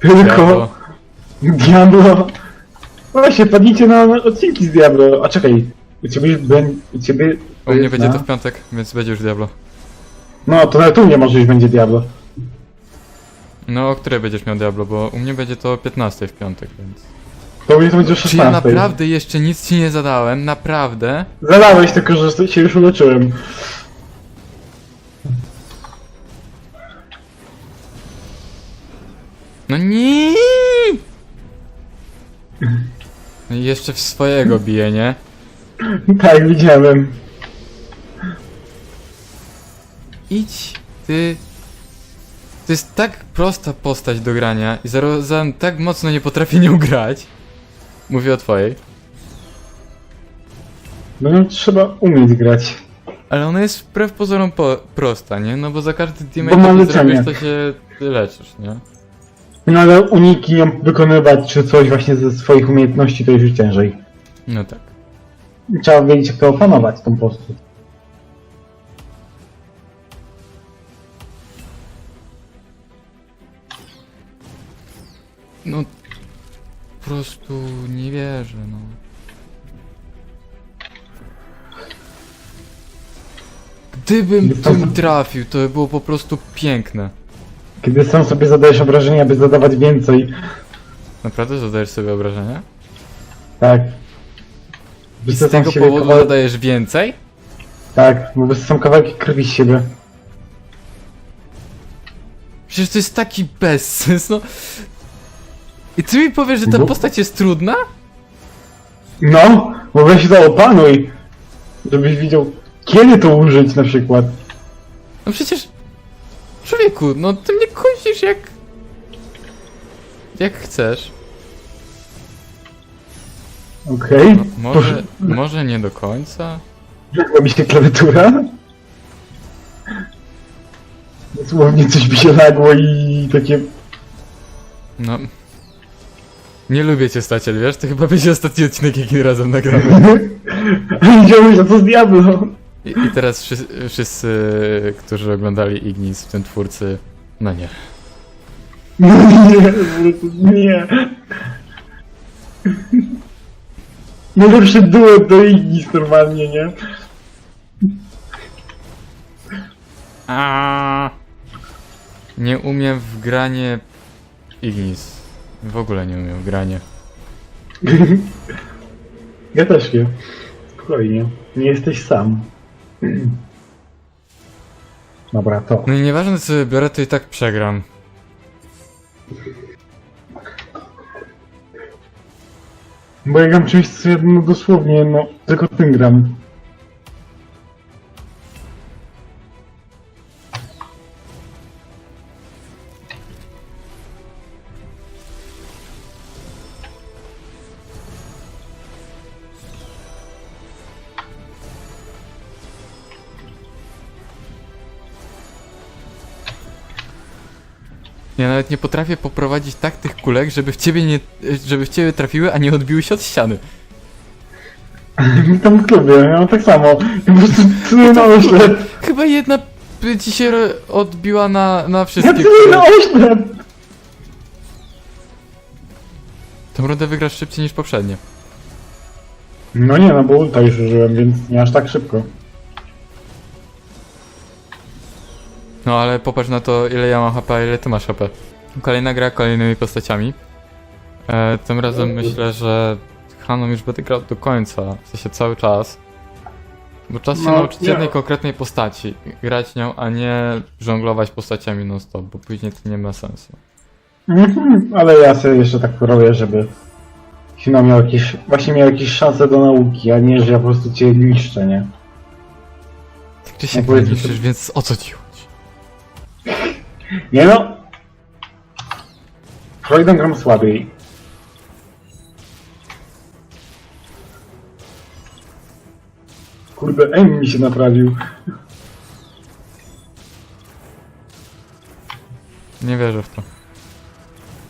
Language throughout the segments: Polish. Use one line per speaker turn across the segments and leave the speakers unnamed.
Tylko Diablo. Właśnie, padnijcie na odcinki z Diablo. A czekaj, u ciebie już u ciebie...
U mnie będzie to w piątek, więc będzie już Diablo.
No, to nawet u mnie może już będzie Diablo.
No, o której będziesz miał Diablo, bo u mnie będzie to o 15 w piątek, więc...
To u mnie to będzie o
Czy
16.
ja naprawdę jeszcze nic ci nie zadałem? Naprawdę?
Zadałeś tylko, że się już uleczyłem.
No nie! No i jeszcze w swojego bije, nie?
Tak, widziałem.
Idź, ty... To jest tak prosta postać do grania i zarazem tak mocno nie potrafię nią grać. Mówię o twojej.
No trzeba umieć grać.
Ale ona jest wbrew pozorom po prosta, nie? No bo za każdy teammate
leczenie.
zrobisz, to się leczysz, nie?
No ale uniki ją wykonywać, czy coś właśnie ze swoich umiejętności, to już ciężej.
No tak.
Trzeba wiedzieć, jak to opanować, tą postać.
No... Po prostu nie wierzę, no. Gdybym tym trafił, to by było po prostu piękne.
Kiedy sam sobie zadajesz obrażenia, by zadawać więcej.
Naprawdę zadajesz sobie obrażenia?
Tak.
I z
Wysysam
tego
siebie
powodu
kawałek-
zadajesz więcej?
Tak, bo wysysam kawałki krwi z siebie.
Przecież to jest taki bezsens, no. I ty mi powiesz, że ta postać jest trudna?
No, bo weź to opanuj. Żebyś widział, kiedy to użyć na przykład.
No przecież... Człowieku, no ty mnie kusisz jak... Jak chcesz.
Okej.
No, może, może nie do końca?
Jak robi się klawiatura? Dosłownie coś mi się lagło i takie...
No... Nie lubię cię staciel, wiesz? To chyba będzie ostatni odcinek, jaki razem nagramy.
Widziałeś, a co z Diablo?
I, i teraz wszyscy, wszyscy, którzy oglądali Ignis, w tym twórcy... No nie.
No nie, nie. Najlepszy duet do Ignis normalnie, nie?
A. Nie umiem w granie Ignis. W ogóle nie umiem w granie.
Ja też nie. Spokojnie. Nie jesteś sam. Dobra, to.
No i nieważne co biorę, to i tak przegram.
Bo ja gram czymś, co ja, no dosłownie, no, tylko tym gram.
Ja nawet nie potrafię poprowadzić tak tych kulek, żeby w ciebie nie, żeby w ciebie trafiły, a nie odbiły się od ściany.
Tam w klubie, ja mam tak samo. Ja po prostu celuję na oślep.
Chyba jedna by ci się odbiła na, na
Ja
wszystkie.
celuję na oślep!
Tą rundę wygrasz szybciej niż poprzednie.
No nie, no bo ulta już użyłem, więc nie aż tak szybko.
No ale popatrz na to, ile ja mam HP, a ile ty masz HP. Kolejna gra kolejnymi postaciami. E, tym razem myślę, że Haną już będę grał do końca, w sensie cały czas. Bo czas się
No,
nauczyć
nie.
jednej konkretnej postaci, grać nią, a nie żonglować postaciami non stop, bo później to nie ma sensu.
Mhm, ale ja sobie jeszcze tak robię, żeby Sino miał jakieś, właśnie miał jakieś szanse do nauki, a nie, że ja po prostu cię niszczę, nie?
Tak czy siak
No,
nie
powiedzmy
niszczysz, więc o co ci chodzi?
Nie no! Freudem gram słabiej. Kurde, M mi się naprawił.
Nie wierzę w to.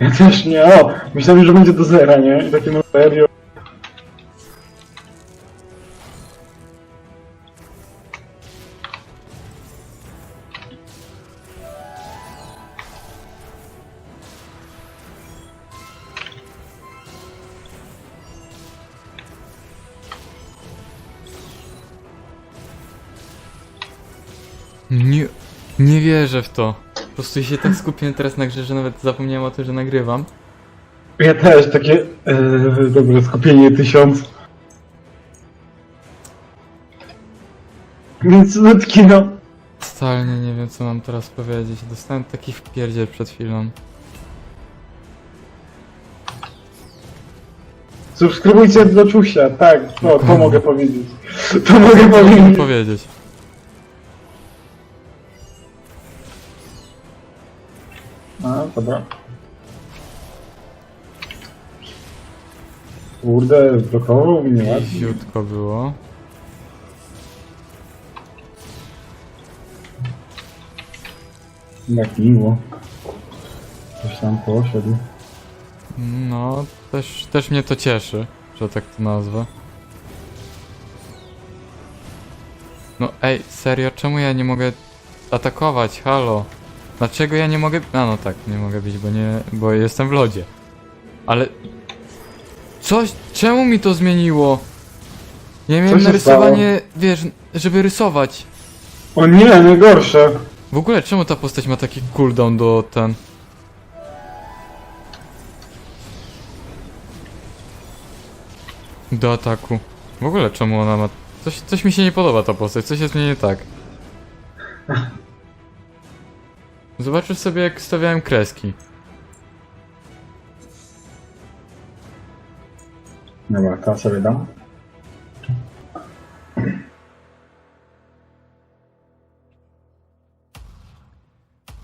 Ja też nie, o! Myślałem, że będzie do zera, nie? I takie no serio.
Nie, wierzę w to. Po prostu się tak skupiłem teraz na grze, że nawet zapomniałem o tym, że nagrywam.
Ja też, takie yy, dobre skupienie tysiąc. Więc nutki no.
Totalnie nie wiem, co mam teraz powiedzieć. Dostałem taki wpierdziel przed chwilą.
Subskrybujcie dla Czusia, tak, no to mogę powiedzieć. To mogę
Co mogę
powiedzieć.
powiedzieć?
Dobra. Kurde, blokował mnie ładnie.
Ziutko było.
Jak miło. Coś tam poszedł.
No, też, też mnie to cieszy, że tak to nazwę. No ej, serio, czemu ja nie mogę atakować? Halo? Dlaczego ja nie mogę... A no tak, nie mogę bić, bo nie... bo jestem w lodzie. Ale... Coś... Czemu mi to zmieniło? Ja miałem
się
narysowanie, wiesz, żeby rysować.
O nie, najgorsze.
W ogóle czemu ta postać ma taki cooldown do ten... Do ataku. W ogóle czemu ona ma... Coś, coś mi się nie podoba ta postać, coś jest mnie nie tak. Zobaczysz sobie jak stawiałem kreski.
Dobra, to sobie dam.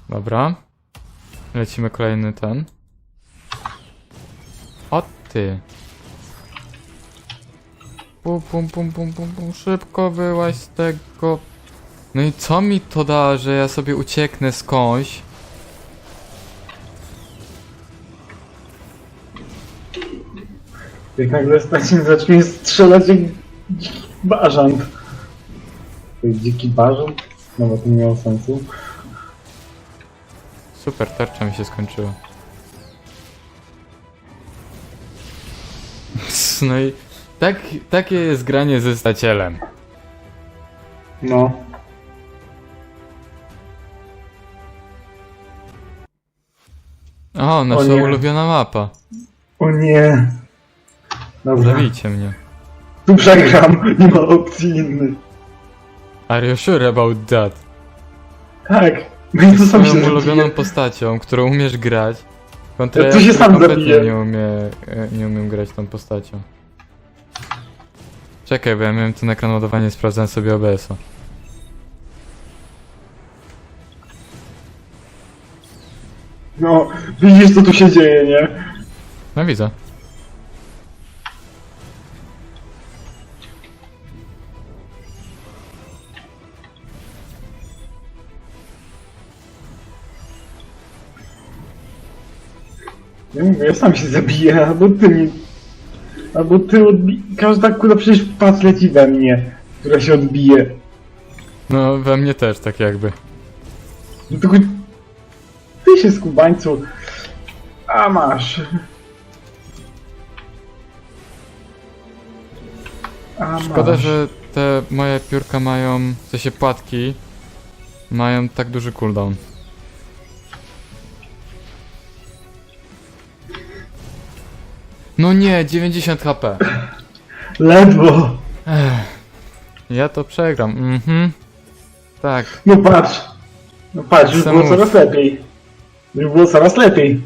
Dobra. Lecimy kolejny ten. O ty. Pum, pum, pum, pum, pum, pum. Szybko wyłaź z tego. No i co mi to da, że ja sobie ucieknę skądś?
Jak nagle Stacin zacznie strzelać jak dziki bażant. To jest dziki bażant? No bo to nie miało sensu.
Super, tarcza mi się skończyła. No i tak, takie jest granie ze stacielem.
No.
O, nasza
nie.
ulubiona mapa.
O nie. Dobra.
Zabijcie mnie.
Tu przegram. Nie ma opcji innej.
Are you sure about that?
Tak. No i to sam się
ulubioną
zabije.
postacią, którą umiesz grać. Kontra
Ja tu się sam
kompletnie
zabiję.
nie umie, e, nie umiem grać tą postacią. Czekaj, bo ja miałem ten ekran ładowania, sprawdzałem sobie OBS-a.
No, widzisz co tu się dzieje, nie?
No widzę.
Ja mówię, ja sam się zabiję, albo ty mi... Albo ty odbi... Każda kula przecież pas leci we mnie, która się odbije.
No, we mnie też, tak jakby.
No tylko... Ty się skubańcu... A masz. A
Szkoda,
masz.
że te moje piórka mają, w sensie płatki, mają tak duży cooldown. No nie, 90 HP.
Ledwo.
Ech, ja to przegram, mhm. Tak,
No patrz. No patrz, już było
Samów.
coraz lepiej. Już było coraz lepiej.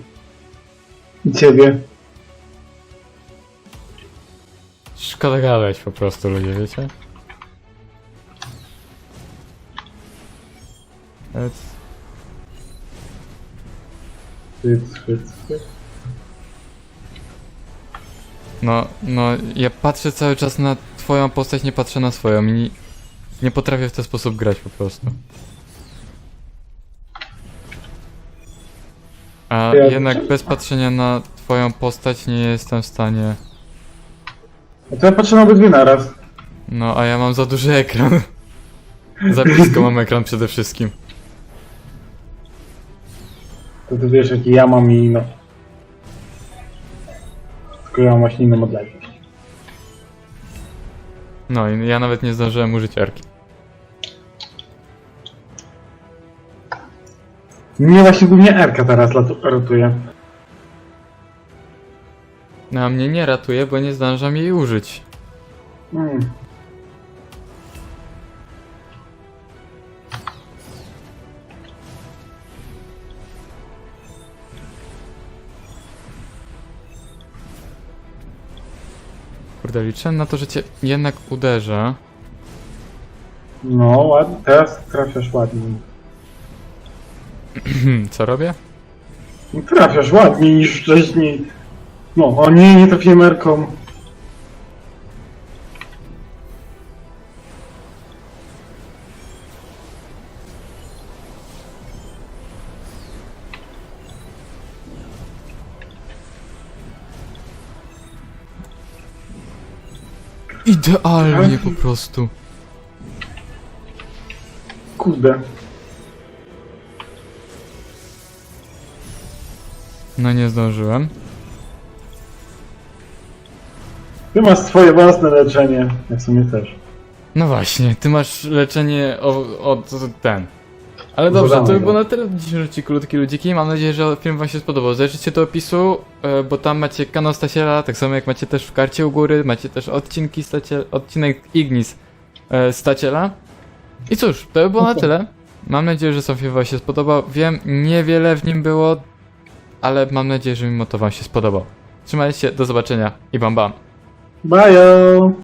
I ciebie.
szkoda gadać po prostu ludzie, wiecie? Więc
Hyc, hyc, hyc.
No, no, ja patrzę cały czas na twoją postać, nie patrzę na swoją i nie, nie potrafię w ten sposób grać po prostu. A
Ja-
jednak bez patrzenia na twoją postać nie jestem w stanie...
A to ja patrzę na obydwie naraz.
No, a ja mam za duży ekran. Za blisko mam ekran przede wszystkim.
To ty wiesz jaki ja mam i no. Tylko ja mam właśnie inną odległość.
No i ja nawet nie zdążyłem użyć erki.
Mnie właśnie głównie Erka teraz ratuje.
No a mnie nie ratuje, bo nie zdążam jej użyć.
Mm.
Kurde, liczę na to, że cię jednak uderzę.
No, ładnie. Teraz trafiasz ładniej.
Co robię?
No, Trafiasz ładniej niż wcześniej. No, o nie, nie trafiłem Erką.
Idealnie po prostu.
Kurde.
No nie zdążyłem.
Ty masz swoje własne leczenie. Ja w sumie też.
No właśnie, ty masz leczenie od ten. Ale dobrze, to by było na tyle w dzisiejszym odcinku Ludki Ludziki. Mam nadzieję, że film wam się spodobał. Zajrzyjcie do opisu, e, bo tam macie kanał Stasiela, tak samo jak macie też w karcie u góry, macie też odcinki Stacie, odcinek Ignis e, Staciela. I cóż, to by było na tyle. Mam nadzieję, że sam film wam się spodobał. Wiem, niewiele w nim było, ale mam nadzieję, że mimo to wam się spodobał. Trzymajcie się, do zobaczenia i bam bam.
Bye!